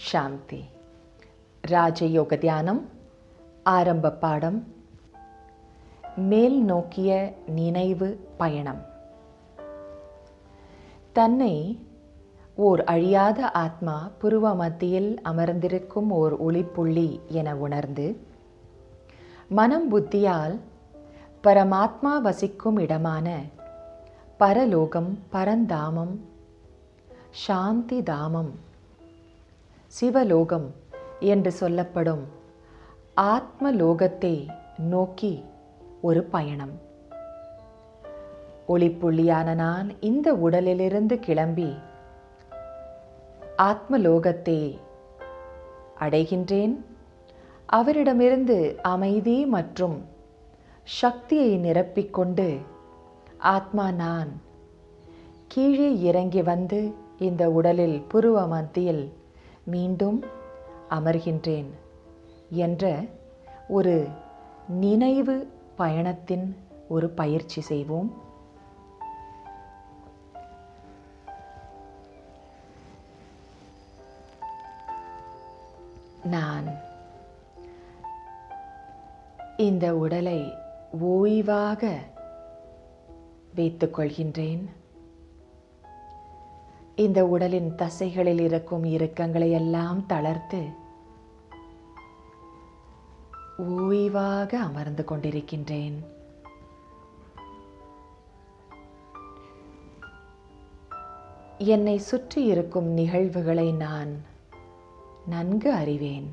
சாந்தி ராஜயோக தியானம் ஆரம்ப பாடம் மேல் நோக்கிய நினைவு பயணம் தன்னை ஓர் அழியாத ஆத்மா புருவ மத்தியில் அமர்ந்திருக்கும் ஓர் ஒளிப்புள்ளி என உணர்ந்து மனம் புத்தியால் பரமாத்மா வசிக்கும் இடமான பரலோகம் பரந்தாமம் சாந்தி தாமம் சிவலோகம் என்று சொல்லப்படும் ஆத்ம லோகத்தை நோக்கி ஒரு பயணம். ஒளிப்புள்ளியான நான் இந்த உடலிலிருந்து கிளம்பி ஆத்மலோகத்தை அடைகின்றேன். அவரிடமிருந்து அமைதி மற்றும் சக்தியை நிரப்பிக்கொண்டு ஆத்மா நான் கீழே இறங்கி வந்து இந்த உடலில் புருவ மத்தியில் மீண்டும் அமர்கின்றேன் என்ற ஒரு நினைவு பயணத்தின் ஒரு பயிற்சி செய்வோம். நான் இந்த உடலை ஓய்வாக வைத்துக்கொள்கின்றேன் இந்த உடலின் தசைகளில் இருக்கும் இறுக்கங்களை எல்லாம் தளர்த்து ஓய்வாக அமர்ந்து கொண்டிருக்கின்றேன். என்னை சுற்றி இருக்கும் நிகழ்வுகளை நான் நன்கு அறிவேன்.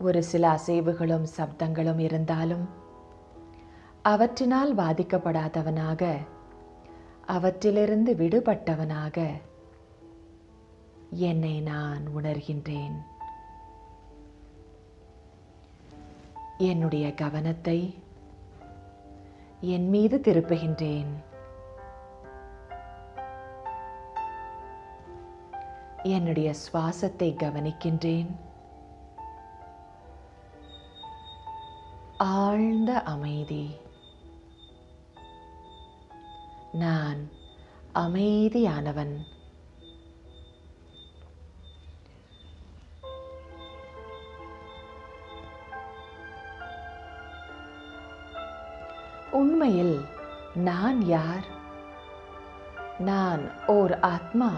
ஒரு சில அசைவுகளும் சப்தங்களும் இருந்தாலும் அவற்றினால் பாதிக்கப்படாதவனாக அவற்றிலிருந்து விடுபட்டவனாக. என்னை நான் உணர்கின்றேன். என்னுடைய கவனத்தை என் மீது திருப்புகின்றேன். என்னுடைய சுவாசத்தை கவனிக்கின்றேன். ஆழ்ந்த அமைதி. நான் அமைதியானவன். உண்மையில் நான் யார்? நான் ஓர் ஆத்மா.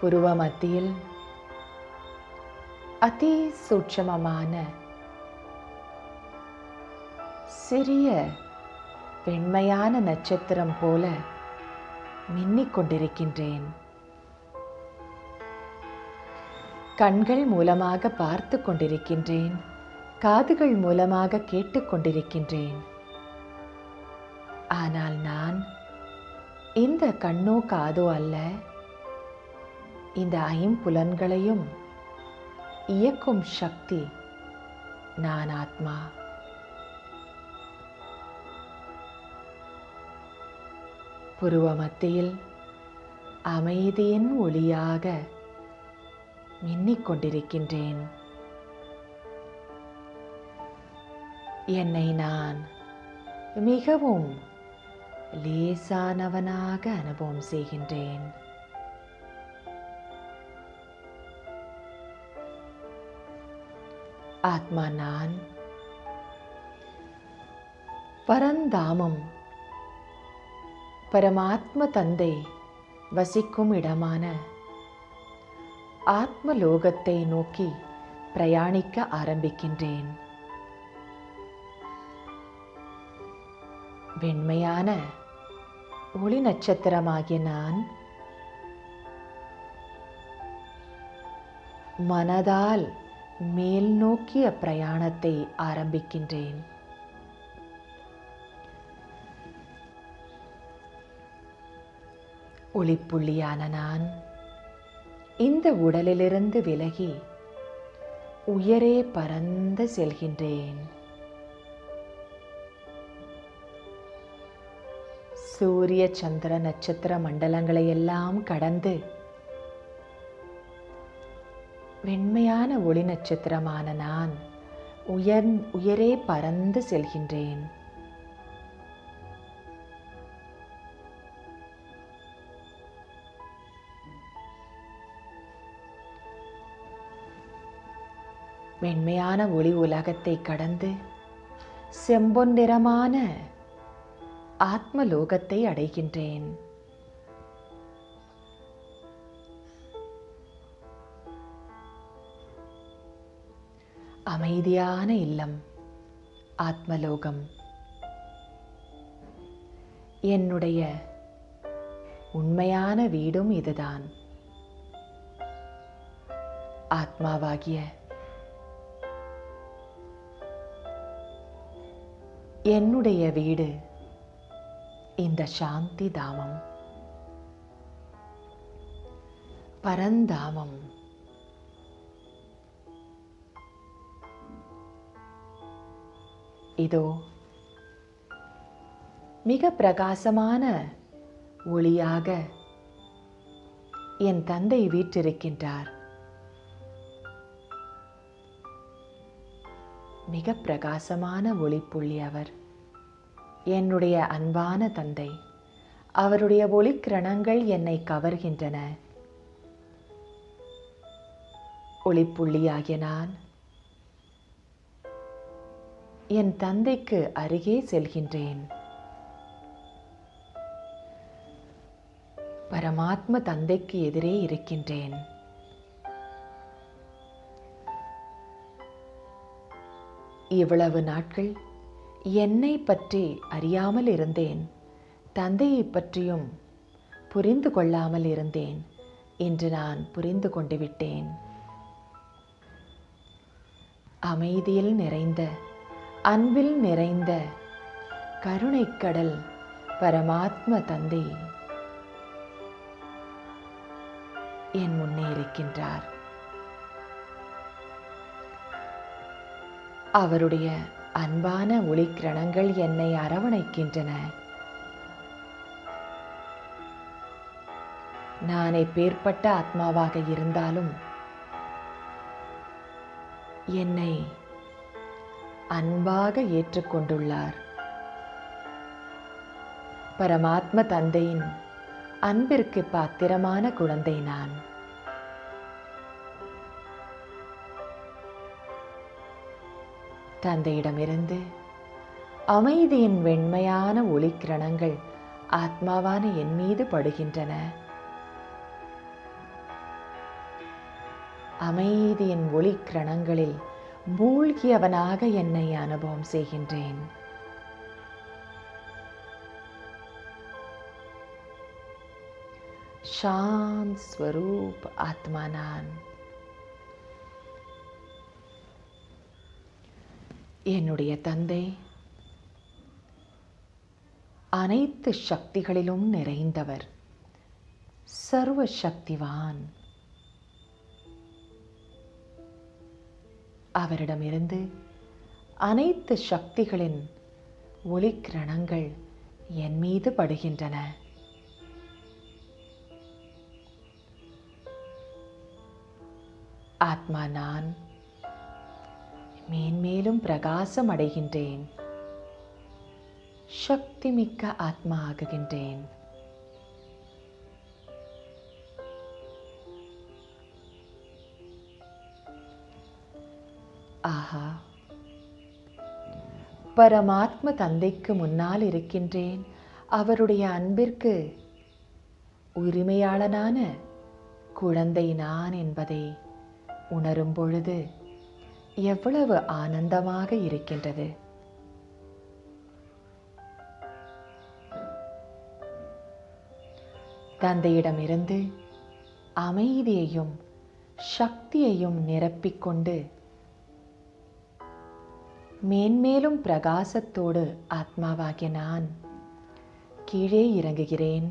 புருவ மத்தியில் அதி சூட்சமமான சிறிய வெண்மையான நட்சத்திரம் போல மின்னிக் கொண்டிருக்கின்றேன். கண்கள் மூலமாக பார்த்து கொண்டிருக்கின்றேன். காதுகள் மூலமாக கேட்டுக்கொண்டிருக்கின்றேன் ஆனால் நான் இந்த கண்ணோ காதோ அல்ல. இந்த ஐம்புலன்களையும் இயக்கும் சக்தி நான் ஆத்மா. புருவ மத்தியில் அமைதியின் ஒளியாக மின்னிக் கொண்டிருக்கின்றேன். என்னை நான் மிகவும் லேசானவனாக அனுபவம் செய்கின்றேன். ஆத்மா நான் பரந்தாமம் பரமாத்ம தந்தை வசிக்கும் இடமான ஆத்மலோகத்தை நோக்கி பிரயாணிக்க ஆரம்பிக்கின்றேன். வெண்மையான ஒளி நட்சத்திரமாகிய நான் மனதால் மேல் நோக்கிய பிரயாணத்தை ஆரம்பிக்கின்றேன். ஒளிப்புள்ளியான நான் இந்த உடலிலிருந்து விலகி உயரே பறந்து செல்கின்றேன். சூரிய சந்திர நட்சத்திர மண்டலங்களை எல்லாம் கடந்து வெண்மையான ஒளி நட்சத்திரமான நான் உயர் உயரே பறந்து செல்கின்றேன். மென்மையான ஒளி உலகத்தை கடந்து செம்பொன் நிறமான ஆத்மலோகத்தை அடைகின்றேன். அமைதியான இல்லம் ஆத்மலோகம். என்னுடைய உண்மையான வீடும் இதுதான். ஆத்மாவாகிய என்னுடைய வீடு இந்த சாந்தி தாமம். பரந்தாமம். இதோ மிக பிரகாசமான ஒளியாக என் தந்தை வீற்றிருக்கின்றார். மிக பிரகாசமான ஒளிப்புள்ளி அவர். என்னுடைய அன்பான தந்தை அவருடைய ஒளிக்கிரணங்கள் என்னை கவர்கின்றன. ஒளிப்புள்ளியாகிய நான் என் தந்தைக்கு அருகே செல்கின்றேன். பரமாத்ம தந்தைக்கு எதிரே இருக்கின்றேன். இவ்வளவு நாட்கள் என்னை பற்றி அறியாமல் இருந்தேன் தந்தையை பற்றியும் புரிந்து கொள்ளாமல் இருந்தேன் என்று நான் புரிந்து கொண்டு விட்டேன். அமைதியில் நிறைந்த அன்பில் நிறைந்த கருணைக்கடல் பரமாத்ம தந்தை என் முன்னே இருக்கின்றார். அவருடைய அன்பான ஒளிக்கிரணங்கள் என்னை அரவணைக்கின்றன. நான் எப்பேற்பட்ட ஆத்மாவாக இருந்தாலும் என்னை அன்பாக ஏற்றுக்கொண்டுள்ளார். பரமாத்ம தந்தையின் அன்பிற்கு பாத்திரமான குழந்தை நான். தந்தையிடமிருந்து அமைதியின் வெண்மையான ஒளிக்கிரணங்கள் ஆத்மாவான என் மீது படுகின்றன அமைதியின் ஒளிக்கிரணங்களில் மூழ்கியவனாக என்னை அனுபவம் செய்கின்றேன் शांत स्वरूप आत्मा என்னுடைய தந்தை அனைத்து சக்திகளிலும் நிறைந்தவர் சர்வ சக்திவான் அவரிடமிருந்து அனைத்து சக்திகளின் ஒளிக்கிரணங்கள் என் மீது படுகின்றன. ஆத்மா நான் மேன்மேலும் பிரகாசம் அடைகின்றேன் சக்தி மிக்க ஆத்மா ஆகுகின்றேன் ஆஹா. பரமாத்ம தந்தைக்கு முன்னால் இருக்கின்றேன். அவருடைய அன்பிற்கு உரிமையாளனான குழந்தை நான் என்பதை உணரும் பொழுது எவ்வளவு ஆனந்தமாக இருக்கின்றது? தந்தையிடமிருந்து அமைதியையும் சக்தியையும் நிரப்பிக்கொண்டு மேன்மேலும் பிரகாசத்தோடு ஆத்மாவாகிய நான் கீழே இறங்குகிறேன்.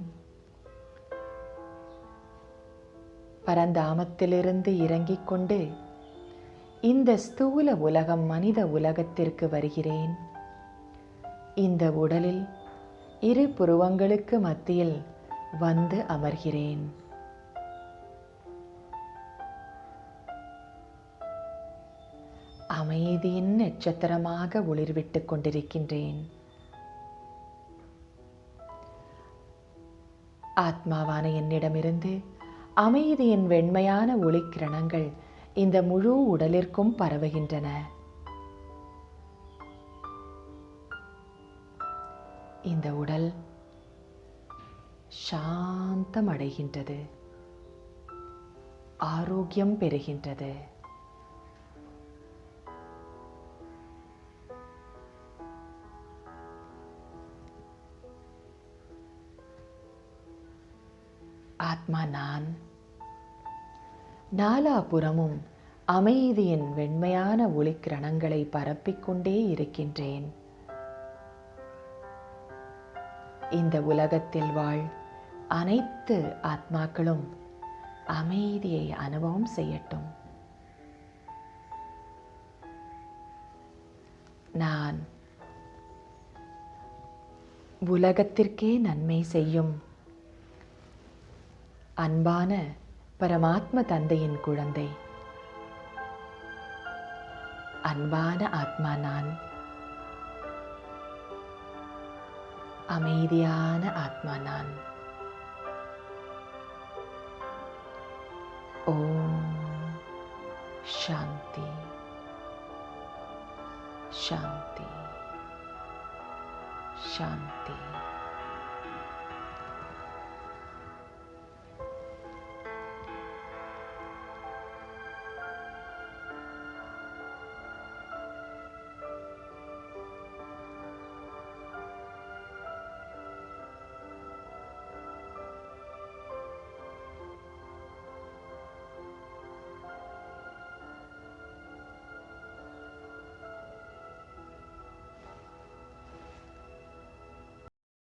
பரந்தாமத்திலிருந்து இறங்கிக் கொண்டு இந்த ஸ்தூல உலகம் மனித உலகத்திற்கு வருகிறேன். இந்த உடலில் இரு புருவங்களுக்கு மத்தியில் வந்து அமர்கிறேன். அமைதியின் நட்சத்திரமாக ஒளிர்விட்டுக் கொண்டிருக்கின்றேன். ஆத்மாவான என்னிடமிருந்து அமைதியின் வெண்மையான ஒளிக்கிரணங்கள் இந்த முழு உடலிற்கும் பரவுகின்றன. இந்த உடல் சாந்தம் அடைகின்றது ஆரோக்கியம் பெறுகின்றது. ஆத்மா நான் நாலாபுறமும் அமைதியின் வெண்மையான ஒளிக்கிரணங்களை பரப்பிக்கொண்டே இருக்கின்றேன். இந்த உலகத்தில் வாழ் அனைத்து ஆத்மாக்களும் அமைதியை அனுபவம் செய்யட்டும். நான் உலகத்திற்கே நன்மை செய்யும் அன்பான பரமாத்ம தந்தையின் குழந்தை. அன்பான ஆத்மா நான். அமைதியான ஆத்மா நான். ஓம் சாந்தி. சாந்தி. சாந்தி.